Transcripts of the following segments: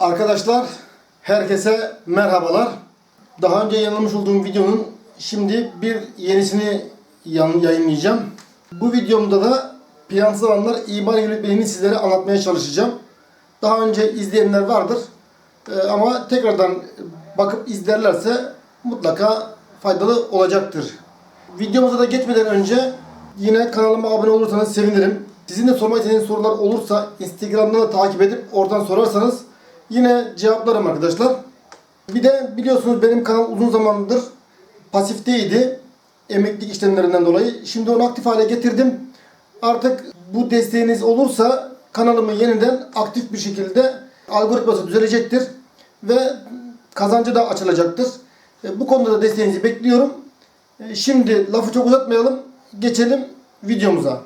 Arkadaşlar herkese merhabalar. Daha önce yayınlamış olduğum videonun şimdi bir yenisini yayınlayacağım. Bu videomda da plansız alanlar imar yönetmeliğini sizlere anlatmaya çalışacağım. Daha önce izleyenler vardır. Ee, ama tekrardan bakıp izlerlerse mutlaka faydalı olacaktır. Videomuza da geçmeden önce yine kanalıma abone olursanız sevinirim. Sizin de sormak istediğiniz sorular olursa Instagram'dan da takip edip oradan sorarsanız yine cevaplarım arkadaşlar. Bir de biliyorsunuz benim kanal uzun zamandır pasifteydi. Emeklilik işlemlerinden dolayı. Şimdi onu aktif hale getirdim. Artık bu desteğiniz olursa kanalımı yeniden aktif bir şekilde algoritması düzelecektir. Ve kazancı da açılacaktır. E, Bu konuda da desteğinizi bekliyorum. E, Şimdi lafı çok uzatmayalım. Geçelim videomuza.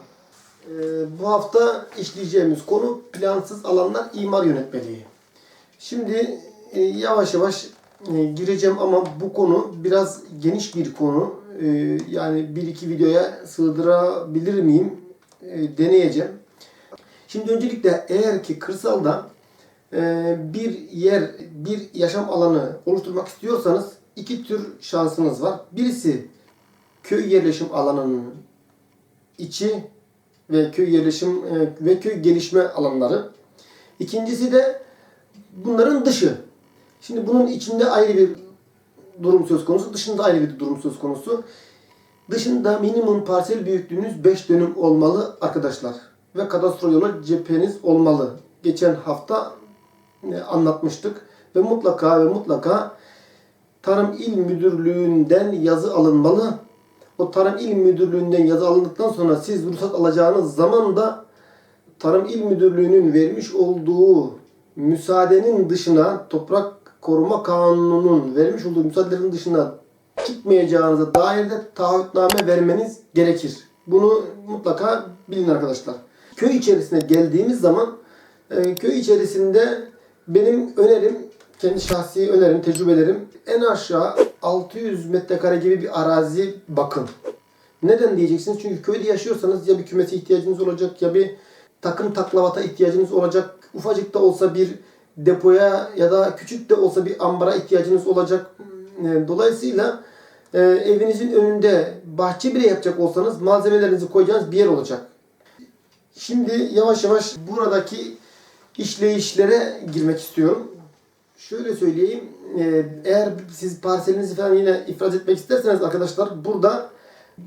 E, Bu hafta işleyeceğimiz konu plansız alanlar imar yönetmeliği. Şimdi e, yavaş yavaş e, gireceğim ama bu konu biraz geniş bir konu. E, yani bir iki videoya sığdırabilir miyim? E, deneyeceğim. Şimdi öncelikle eğer ki kırsalda e, bir yer, bir yaşam alanı oluşturmak istiyorsanız iki tür şansınız var. Birisi köy yerleşim alanının içi ve köy yerleşim e, ve köy gelişme alanları. İkincisi de bunların dışı. Şimdi bunun içinde ayrı bir durum söz konusu, dışında ayrı bir durum söz konusu. Dışında minimum parsel büyüklüğünüz 5 dönüm olmalı arkadaşlar. Ve kadastro yola cepheniz olmalı. Geçen hafta e, anlatmıştık. Ve mutlaka ve mutlaka Tarım İl Müdürlüğü'nden yazı alınmalı. O Tarım İl Müdürlüğü'nden yazı alındıktan sonra siz ruhsat alacağınız zaman da Tarım İl Müdürlüğü'nün vermiş olduğu müsaadenin dışına Toprak Koruma Kanunu'nun vermiş olduğu müsaadelerin dışına çıkmayacağınıza dair de taahhütname vermeniz gerekir. Bunu mutlaka bilin arkadaşlar. Köy içerisine geldiğimiz zaman e, köy içerisinde benim önerim, kendi şahsi önerim, tecrübelerim en aşağı 600 metrekare gibi bir arazi bakın. Neden diyeceksiniz? Çünkü köyde yaşıyorsanız ya bir kümese ihtiyacınız olacak ya bir takım taklavata ihtiyacınız olacak. Ufacık da olsa bir depoya ya da küçük de olsa bir ambara ihtiyacınız olacak. E, Dolayısıyla e, evinizin önünde bahçe bile yapacak olsanız malzemelerinizi koyacağınız bir yer olacak. Şimdi yavaş yavaş buradaki işleyişlere girmek istiyorum. Şöyle söyleyeyim. e, Eğer siz parselinizi falan yine ifraz etmek isterseniz arkadaşlar burada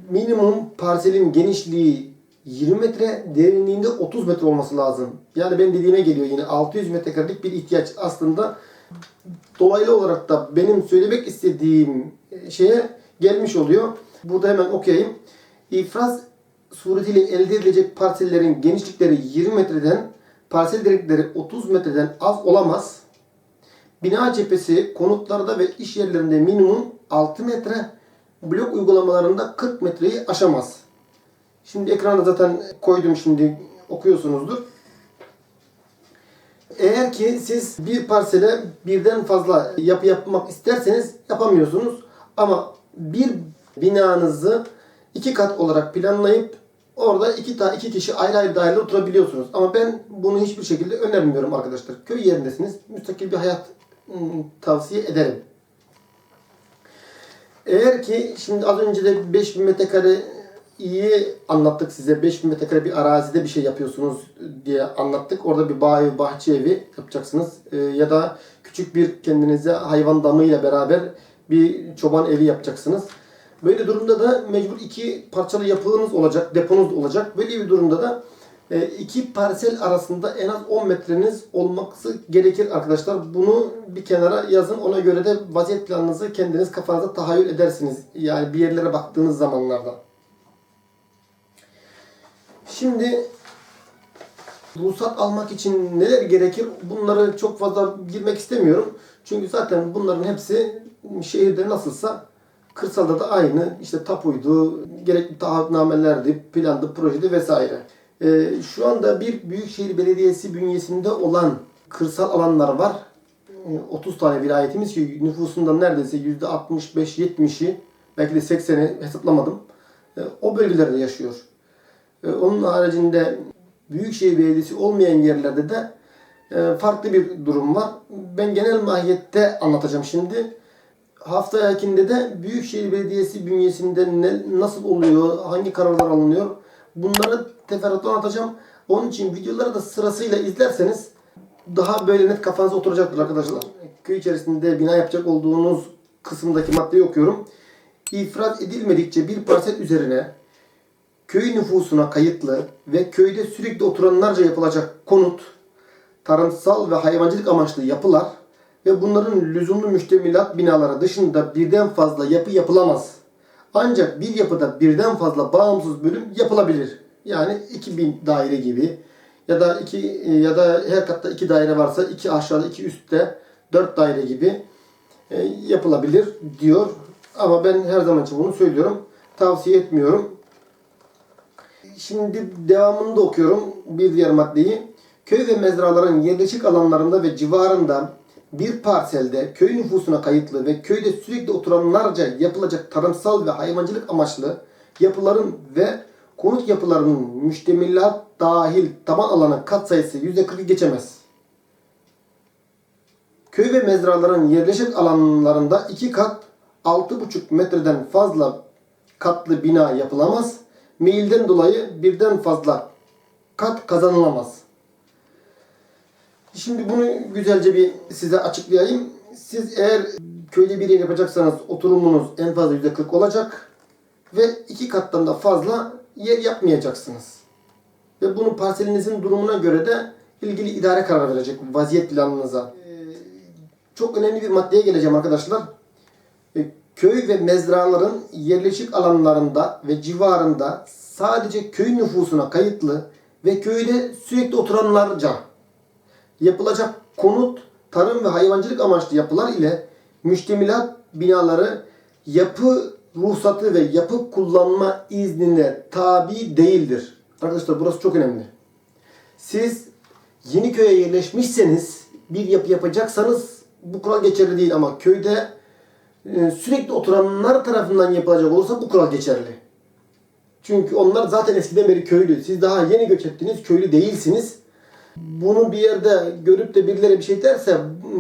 minimum parselin genişliği 20 metre, derinliğinde 30 metre olması lazım. Yani benim dediğime geliyor yine 600 metrekarelik bir ihtiyaç aslında dolaylı olarak da benim söylemek istediğim şeye gelmiş oluyor. Burada hemen okuyayım. İfraz suretiyle elde edilecek parsellerin genişlikleri 20 metreden, parsel derinlikleri 30 metreden az olamaz. Bina cephesi konutlarda ve iş yerlerinde minimum 6 metre, blok uygulamalarında 40 metreyi aşamaz. Şimdi ekranda zaten koydum şimdi okuyorsunuzdur. Eğer ki siz bir parsele birden fazla yapı yapmak isterseniz yapamıyorsunuz. Ama bir binanızı iki kat olarak planlayıp orada iki, ta, iki kişi ayrı ayrı dairede oturabiliyorsunuz. Ama ben bunu hiçbir şekilde önermiyorum arkadaşlar. Köy yerindesiniz. Müstakil bir hayat ım, tavsiye ederim. Eğer ki şimdi az önce de 5000 metrekare iyi anlattık size. 5000 metrekare bir arazide bir şey yapıyorsunuz diye anlattık. Orada bir bağ evi, bahçe evi yapacaksınız. Ee, ya da küçük bir kendinize hayvan damıyla beraber bir çoban evi yapacaksınız. Böyle durumda da mecbur iki parçalı yapınız olacak, deponuz olacak. Böyle bir durumda da e, iki parsel arasında en az 10 metreniz olması gerekir arkadaşlar. Bunu bir kenara yazın. Ona göre de vaziyet planınızı kendiniz kafanıza tahayyül edersiniz. Yani bir yerlere baktığınız zamanlarda. Şimdi ruhsat almak için neler gerekir? Bunları çok fazla girmek istemiyorum. Çünkü zaten bunların hepsi şehirde nasılsa kırsalda da aynı. İşte tapuydu, gerekli taahhütnamelerdi, plandı, projeydi vesaire. Ee, şu anda bir Büyükşehir Belediyesi bünyesinde olan kırsal alanlar var. Ee, 30 tane vilayetimiz ki nüfusundan neredeyse %65-70'i belki de 80'i hesaplamadım. Ee, o bölgelerde yaşıyor. Ee, Onun haricinde Büyükşehir Belediyesi olmayan yerlerde de e, farklı bir durum var. Ben genel mahiyette anlatacağım şimdi. Hafta ekinde de Büyükşehir Belediyesi bünyesinde ne, nasıl oluyor, hangi kararlar alınıyor bunları teferruatla anlatacağım. Onun için videoları da sırasıyla izlerseniz daha böyle net kafanıza oturacaktır arkadaşlar. Köy içerisinde bina yapacak olduğunuz kısımdaki maddeyi okuyorum. İfraz edilmedikçe bir parsel üzerine köy nüfusuna kayıtlı ve köyde sürekli oturanlarca yapılacak konut, tarımsal ve hayvancılık amaçlı yapılar ve bunların lüzumlu müştemilat binaları dışında birden fazla yapı yapılamaz. Ancak bir yapıda birden fazla bağımsız bölüm yapılabilir. Yani 2000 daire gibi ya da iki ya da her katta iki daire varsa iki aşağıda iki üstte dört daire gibi e, yapılabilir diyor. Ama ben her zaman için bunu söylüyorum. Tavsiye etmiyorum. Şimdi devamını da okuyorum bir diğer maddeyi. Köy ve mezraların yerleşik alanlarında ve civarında bir parselde köy nüfusuna kayıtlı ve köyde sürekli oturanlarca yapılacak tarımsal ve hayvancılık amaçlı yapıların ve konut yapılarının müştemilat dahil taban alanı kat sayısı %40'ı geçemez. Köy ve mezraların yerleşik alanlarında iki kat 6,5 metreden fazla katlı bina yapılamaz. Meyilden dolayı birden fazla kat kazanılamaz. Şimdi bunu güzelce bir size açıklayayım. Siz eğer köyde bir yer yapacaksanız oturumunuz en fazla %40 olacak ve iki kattan da fazla yer yapmayacaksınız. Ve bunu parselinizin durumuna göre de ilgili idare karar verecek vaziyet planınıza. Ee, Çok önemli bir maddeye geleceğim arkadaşlar. Köy ve mezraların yerleşik alanlarında ve civarında sadece köy nüfusuna kayıtlı ve köyde sürekli oturanlarca yapılacak konut, tarım ve hayvancılık amaçlı yapılar ile müştemilat binaları yapı ruhsatı ve yapı kullanma iznine tabi değildir. Arkadaşlar burası çok önemli. Siz yeni köye yerleşmişseniz bir yapı yapacaksanız bu kural geçerli değil ama köyde sürekli oturanlar tarafından yapılacak olursa bu kural geçerli. Çünkü onlar zaten eskiden beri köylü. Siz daha yeni göç ettiniz, köylü değilsiniz. Bunu bir yerde görüp de birileri bir şey derse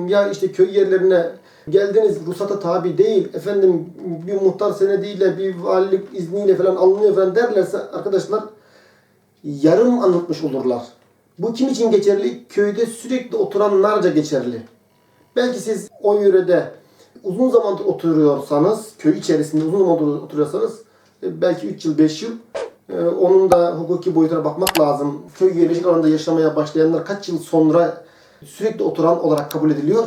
ya işte köy yerlerine geldiniz ruhsata tabi değil efendim bir muhtar senediyle bir valilik izniyle falan alınıyor falan derlerse arkadaşlar yarım anlatmış olurlar. Bu kim için geçerli? Köyde sürekli oturanlarca geçerli. Belki siz o yörede uzun zamandır oturuyorsanız, köy içerisinde uzun zamandır oturuyorsanız e, belki 3 yıl, 5 yıl e, onun da hukuki boyutuna bakmak lazım. Köy yerleşik alanda yaşamaya başlayanlar kaç yıl sonra sürekli oturan olarak kabul ediliyor.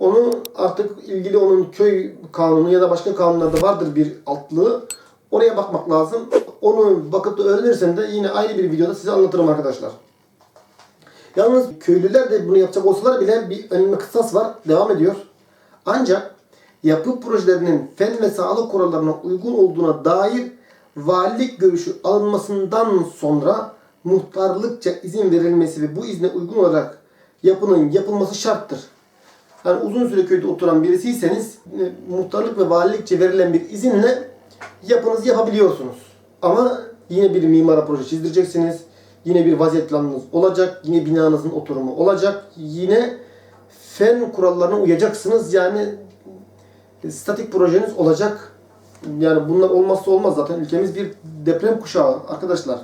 Onu artık ilgili onun köy kanunu ya da başka kanunlarda vardır bir altlığı. Oraya bakmak lazım. Onu bakıp da öğrenirsem de yine ayrı bir videoda size anlatırım arkadaşlar. Yalnız köylüler de bunu yapacak olsalar bile bir önüne kısas var. Devam ediyor. Ancak yapı projelerinin fen ve sağlık kurallarına uygun olduğuna dair valilik görüşü alınmasından sonra muhtarlıkça izin verilmesi ve bu izne uygun olarak yapının yapılması şarttır. Yani uzun süre köyde oturan birisiyseniz e, muhtarlık ve valilikçe verilen bir izinle yapınızı yapabiliyorsunuz. Ama yine bir mimara proje çizdireceksiniz. Yine bir vaziyet planınız olacak. Yine binanızın oturumu olacak. Yine fen kurallarına uyacaksınız. Yani statik projeniz olacak. Yani bunlar olmazsa olmaz zaten. Ülkemiz bir deprem kuşağı arkadaşlar.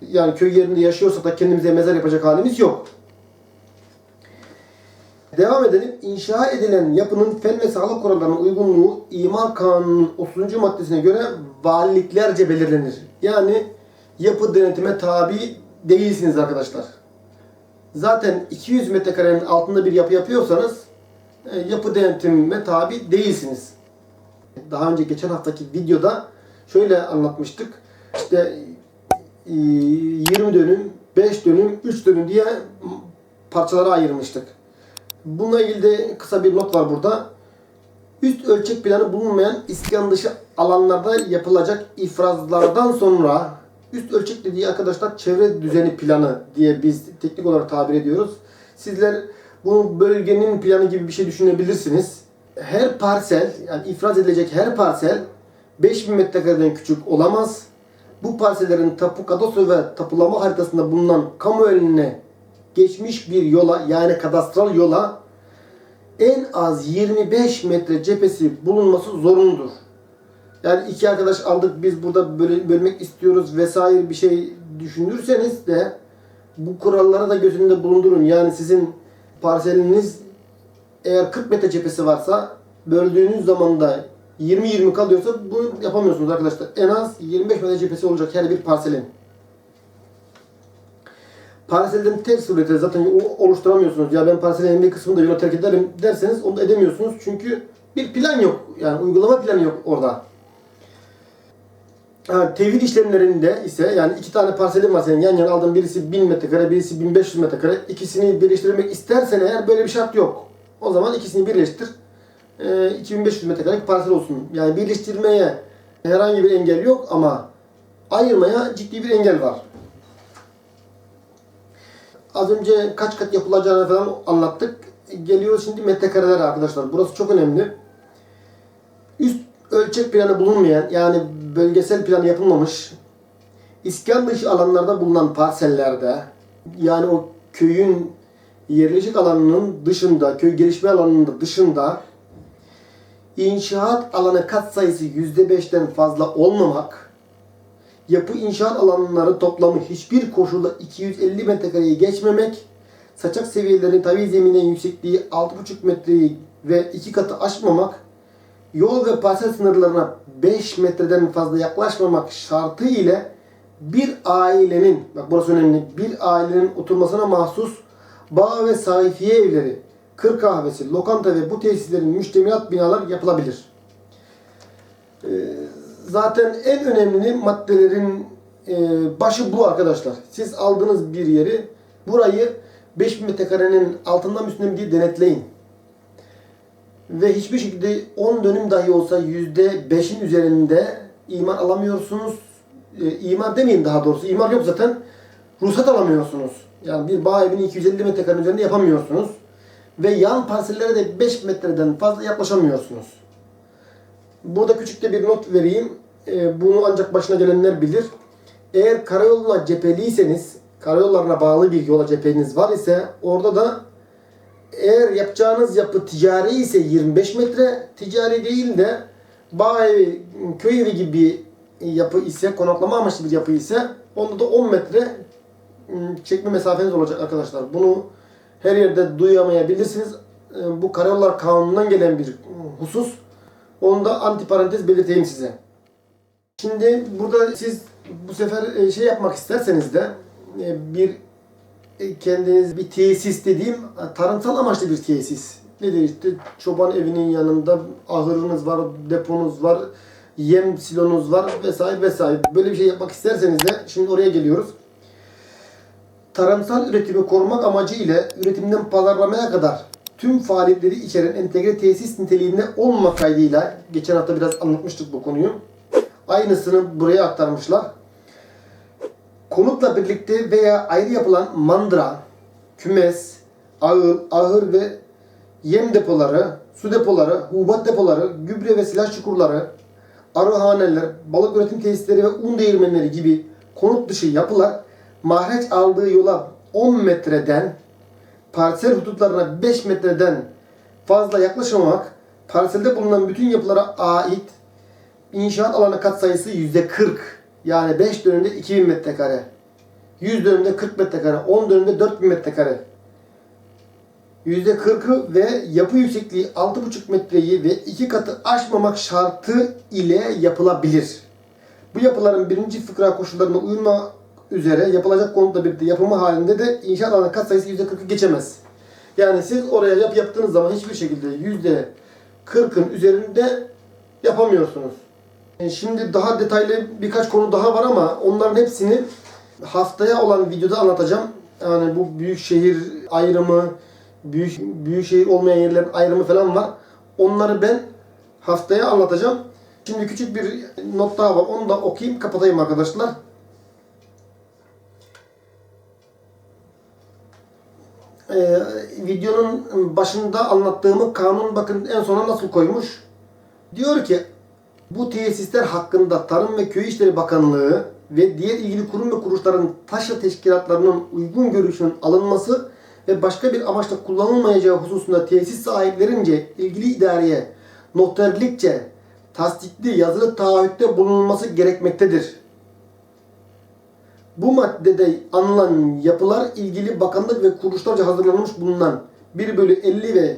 Yani köy yerinde yaşıyorsak da kendimize mezar yapacak halimiz yok. Devam edelim. İnşa edilen yapının fen ve sağlık kurallarına uygunluğu imar kanunun 30. maddesine göre valiliklerce belirlenir. Yani yapı denetime tabi değilsiniz arkadaşlar. Zaten 200 metrekarenin altında bir yapı yapıyorsanız e, yapı denetime tabi değilsiniz. Daha önce geçen haftaki videoda şöyle anlatmıştık. İşte e, 20 dönüm, 5 dönüm, 3 dönüm diye parçalara ayırmıştık. Bununla ilgili de kısa bir not var burada. Üst ölçek planı bulunmayan iskan dışı alanlarda yapılacak ifrazlardan sonra üst ölçek dediği arkadaşlar çevre düzeni planı diye biz teknik olarak tabir ediyoruz. Sizler bunu bölgenin planı gibi bir şey düşünebilirsiniz. Her parsel yani ifraz edilecek her parsel 5000 metrekareden küçük olamaz. Bu parsellerin tapu kadastro ve tapulama haritasında bulunan kamu eline geçmiş bir yola yani kadastral yola en az 25 metre cephesi bulunması zorunludur. Yani iki arkadaş aldık biz burada böyle bölmek istiyoruz vesaire bir şey düşünürseniz de bu kuralları da göz önünde bulundurun. Yani sizin parseliniz eğer 40 metre cephesi varsa böldüğünüz zaman da 20-20 kalıyorsa bunu yapamıyorsunuz arkadaşlar. En az 25 metre cephesi olacak her bir parselin. Parselden tek surette zaten oluşturamıyorsunuz. Ya ben parselin bir kısmını da yola terk ederim derseniz onu da edemiyorsunuz. Çünkü bir plan yok. Yani uygulama planı yok orada. Ha, tevhid işlemlerinde ise yani iki tane parselin var senin yan yana aldığın birisi 1000 metrekare birisi 1500 metrekare ikisini birleştirmek istersen eğer böyle bir şart yok. O zaman ikisini birleştir. Ee, 2500 metrekare parsel olsun. Yani birleştirmeye herhangi bir engel yok ama ayırmaya ciddi bir engel var. Az önce kaç kat yapılacağını falan anlattık. Geliyoruz şimdi metrekarelere arkadaşlar. Burası çok önemli. Üst ölçek planı bulunmayan yani bölgesel plan yapılmamış iskan dışı alanlarda bulunan parsellerde yani o köyün yerleşik alanının dışında, köy gelişme alanının dışında inşaat alanı katsayısı %5'ten fazla olmamak, yapı inşaat alanları toplamı hiçbir koşulda 250 metrekareyi geçmemek, saçak seviyelerinin tabi zeminden yüksekliği 6,5 metreyi ve iki katı aşmamak, yol ve parsel sınırlarına 5 metreden fazla yaklaşmamak şartı ile bir ailenin, bak burası önemli, bir ailenin oturmasına mahsus bağ ve sayfiye evleri, kır kahvesi, lokanta ve bu tesislerin müştemilat binalar yapılabilir. Ee, zaten en önemli maddelerin e, başı bu arkadaşlar. Siz aldığınız bir yeri, burayı 5000 metrekarenin altından üstünden diye denetleyin ve hiçbir şekilde 10 dönüm dahi olsa %5'in üzerinde imar alamıyorsunuz. E, imar demeyeyim daha doğrusu. imar yok zaten. Ruhsat alamıyorsunuz. Yani bir bağ evini 250 metrekarenin üzerinde yapamıyorsunuz. Ve yan parsellere de 5 metreden fazla yaklaşamıyorsunuz. Burada küçük de bir not vereyim. E, bunu ancak başına gelenler bilir. Eğer karayoluna cepheliyseniz, karayollarına bağlı bir yola cepheniz var ise orada da eğer yapacağınız yapı ticari ise 25 metre, ticari değil de bağ evi, köy evi gibi yapı ise, konaklama amaçlı bir yapı ise onda da 10 metre ım, çekme mesafeniz olacak arkadaşlar. Bunu her yerde duyamayabilirsiniz. Bu karayollar kanunundan gelen bir ım, husus. Onu da antiparantez belirteyim size. Şimdi burada siz bu sefer e, şey yapmak isterseniz de bir kendiniz bir tesis dediğim e, tarımsal amaçlı bir tesis. Nedir işte çoban evinin yanında ahırınız var, deponuz var, yem silonuz var vesaire vesaire. Böyle bir şey yapmak isterseniz de şimdi oraya geliyoruz. Tarımsal üretimi korumak amacı ile üretimden pazarlamaya kadar tüm faaliyetleri içeren entegre tesis niteliğinde olmamak kaydıyla geçen hafta biraz anlatmıştık bu konuyu. Aynısını buraya aktarmışlar konutla birlikte veya ayrı yapılan mandıra, kümes, ağır, ahır ve yem depoları, su depoları, hububat depoları, gübre ve silah çukurları, arıhaneler, balık üretim tesisleri ve un değirmenleri gibi konut dışı yapılar mahreç aldığı yola 10 metreden parsel hudutlarına 5 metreden fazla yaklaşmamak, parselde bulunan bütün yapılara ait inşaat alanı katsayısı %40 yani 5 dönümde 2000 metrekare. 100 dönümde 40 metrekare. 10 dönümde 4000 metrekare. %40'ı ve yapı yüksekliği 6,5 metreyi ve 2 katı aşmamak şartı ile yapılabilir. Bu yapıların birinci fıkra koşullarına uyma üzere yapılacak konutla birlikte yapımı halinde de inşaat alanı katsayısı %40'ı geçemez. Yani siz oraya yapı yaptığınız zaman hiçbir şekilde %40'ın üzerinde yapamıyorsunuz. E, Şimdi daha detaylı birkaç konu daha var ama onların hepsini haftaya olan videoda anlatacağım. Yani bu büyük şehir ayrımı, büyük büyük şehir olmayan yerlerin ayrımı falan var. Onları ben haftaya anlatacağım. Şimdi küçük bir not daha var. Onu da okuyayım, kapatayım arkadaşlar. Ee, videonun başında anlattığımı kanun bakın en sona nasıl koymuş. Diyor ki bu tesisler hakkında Tarım ve Köy İşleri Bakanlığı ve diğer ilgili kurum ve kuruluşların taşra teşkilatlarının uygun görüşünün alınması ve başka bir amaçla kullanılmayacağı hususunda tesis sahiplerince ilgili idareye noterlikçe tasdikli yazılı taahhütte bulunulması gerekmektedir. Bu maddede anılan yapılar ilgili bakanlık ve kuruluşlarca hazırlanmış bulunan 1 bölü 50 ve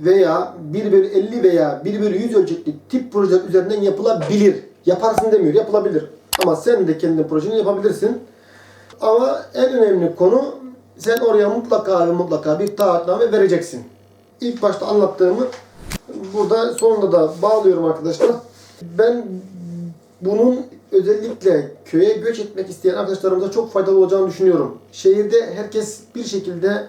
veya 1 bölü 50 veya 1 bölü 100 ölçekli tip projeler üzerinden yapılabilir. Yaparsın demiyor, yapılabilir. Ama sen de kendi projeni yapabilirsin. Ama en önemli konu sen oraya mutlaka ve mutlaka bir taahhütname vereceksin. İlk başta anlattığımı burada sonunda da bağlıyorum arkadaşlar. Ben bunun özellikle köye göç etmek isteyen arkadaşlarımıza çok faydalı olacağını düşünüyorum. Şehirde herkes bir şekilde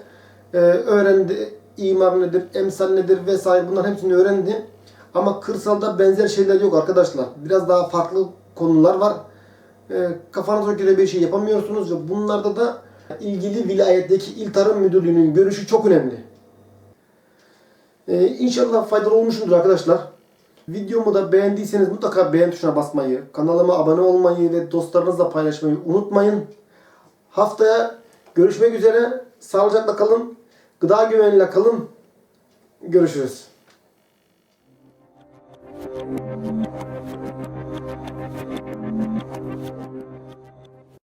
e, öğrendi. İmar nedir, emsal nedir vesaire bunların hepsini öğrendi. Ama kırsalda benzer şeyler yok arkadaşlar. Biraz daha farklı konular var. E, kafanıza göre bir şey yapamıyorsunuz ve bunlarda da ilgili vilayetteki il tarım müdürlüğünün görüşü çok önemli. Ee, inşallah faydalı olmuşumdur arkadaşlar. Videomu da beğendiyseniz mutlaka beğen tuşuna basmayı, kanalıma abone olmayı ve dostlarınızla paylaşmayı unutmayın. Haftaya görüşmek üzere. Sağlıcakla kalın. Gıda güveniyle kalın. Görüşürüz.